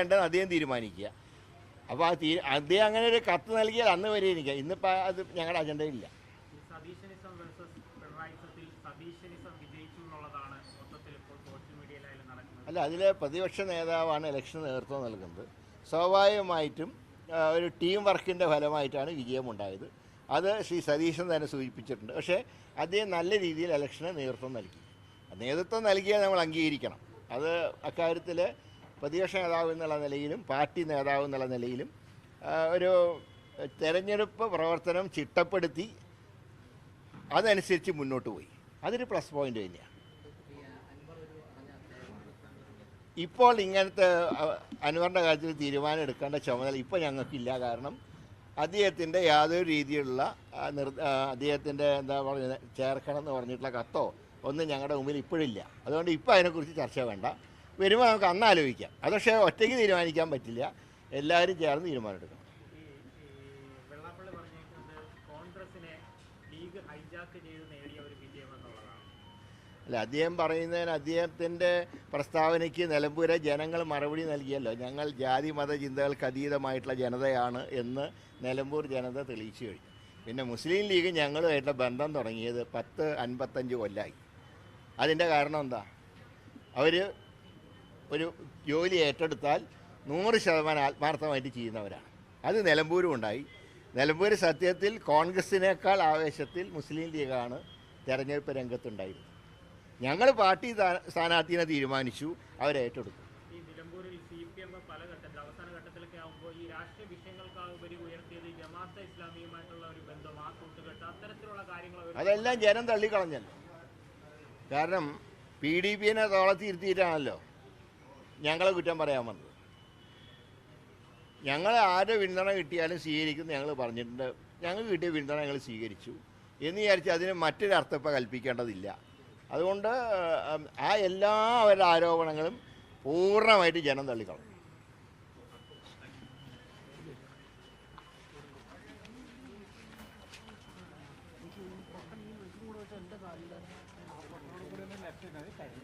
വേണ്ടതെന്ന് അദ്ദേഹം തീരുമാനിക്കുക. അപ്പോൾ ആ തീ അദ്ദേഹം അങ്ങനെ ഒരു കത്ത് നൽകിയാൽ അന്ന് വരെ ഇരിക്കുക ഇന്നിപ്പോൾ അത് ഞങ്ങളുടെ അജണ്ടയില്ല അല്ല അതിൽ പ്രതിപക്ഷ നേതാവാണ് ഇലക്ഷൻ നേതൃത്വം നൽകുന്നത്. സ്വാഭാവികമായിട്ടും ഒരു ടീം വർക്കിന്റെ ഫലമായിട്ടാണ് വിജയമുണ്ടായത്. അത് ശ്രീ സതീശൻ തന്നെ സൂചിപ്പിച്ചിട്ടുണ്ട്. പക്ഷേ അദ്ദേഹം നല്ല രീതിയിൽ ഇലക്ഷന് നേതൃത്വം നൽകി. നേതൃത്വം നൽകിയാൽ നമ്മൾ അംഗീകരിക്കണം. അത് അക്കാര്യത്തിൽ പ്രതിപക്ഷ നേതാവ് എന്നുള്ള നിലയിലും പാർട്ടി നേതാവ് എന്നുള്ള നിലയിലും ഒരു തെരഞ്ഞെടുപ്പ് പ്രവർത്തനം ചിട്ടപ്പെടുത്തി അതനുസരിച്ച് മുന്നോട്ട് പോയി. അതൊരു പ്ലസ് പോയിന്റ് തന്നെയാണ്. ഇപ്പോൾ ഇങ്ങനത്തെ അനുവറിന്റെ കാര്യത്തിൽ തീരുമാനം എടുക്കേണ്ട ചുമതല ഇപ്പോൾ ഞങ്ങൾക്കില്ല. കാരണം അദ്ദേഹത്തിന്റെ യാതൊരു രീതിയിലുള്ള നിർദ്ദ നിർ അദ്ദേഹത്തിന്റെ എന്താ പറയുക ചേർക്കണം എന്ന് പറഞ്ഞിട്ടുള്ള കത്തോ ഒന്നും ഞങ്ങളുടെ മുമ്പിൽ ഇപ്പോഴില്ല. അതുകൊണ്ട് ഇപ്പോൾ അതിനെക്കുറിച്ച് ചർച്ച വേണ്ട. വരുമ്പോൾ നമുക്ക് അന്ന് ആലോചിക്കാം. അത് പക്ഷേ ഒറ്റയ്ക്ക് തീരുമാനിക്കാൻ പറ്റില്ല. എല്ലാവരും ചേർന്ന് തീരുമാനമെടുക്കണം. അല്ല അദ്ദേഹം പറയുന്നതിന് അദ്ദേഹത്തിന്റെ പ്രസ്താവനയ്ക്ക് നിലമ്പൂരെ ജനങ്ങൾ മറുപടി നൽകിയല്ലോ. ഞങ്ങൾ ജാതി മത ചിന്തകൾക്ക് അതീതമായിട്ടുള്ള ജനതയാണ് എന്ന് നിലമ്പൂർ ജനത തെളിയിച്ചു കഴിഞ്ഞു. പിന്നെ മുസ്ലിം ലീഗ് ഞങ്ങളുമായിട്ടുള്ള ബന്ധം തുടങ്ങിയത് പത്ത് അൻപത്തഞ്ച് കൊല്ലായി. അതിന്റെ കാരണം എന്താ? അവർ ഒരു ജോലി ഏറ്റെടുത്താൽ നൂറ് ശതമാനം ആത്മാർത്ഥമായിട്ട് ചെയ്യുന്നവരാണ്. അത് നിലമ്പൂരും ഉണ്ടായി. നിലമ്പൂർ സത്യത്തിൽ കോൺഗ്രസിനേക്കാൾ ആവേശത്തിൽ മുസ്ലിം ലീഗാണ് തെരഞ്ഞെടുപ്പ് രംഗത്തുണ്ടായിരുന്നത്. ഞങ്ങൾ പാർട്ടി സ്ഥാ- സ്ഥാനാർത്ഥിനെ തീരുമാനിച്ചു അവരെ അതെല്ലാം ജനം തള്ളിക്കളഞ്ഞല്ലോ. കാരണം പി ഡി പിനെ തോളത്തിരുത്തിയിട്ടാണല്ലോ. ഞങ്ങളെ കുറ്റം പറയാൻ വന്നത്. ഞങ്ങൾ ആരുടെ പിന്തുണ കിട്ടിയാലും സ്വീകരിക്കും ഞങ്ങൾ പറഞ്ഞിട്ടുണ്ട്. ഞങ്ങൾക്ക് കിട്ടിയ പിന്തുണ ഞങ്ങൾ സ്വീകരിച്ചു. എന്ന് വിചാരിച്ച് അതിന് മറ്റൊരു അർത്ഥപ്പ കൽപ്പിക്കേണ്ടതില്ല. അതുകൊണ്ട് ആ എല്ലാ അവരുടെ ആരോപണങ്ങളും പൂർണമായിട്ട് ജനം തള്ളിക്കളഞ്ഞു. ലെഫ്റ്റ്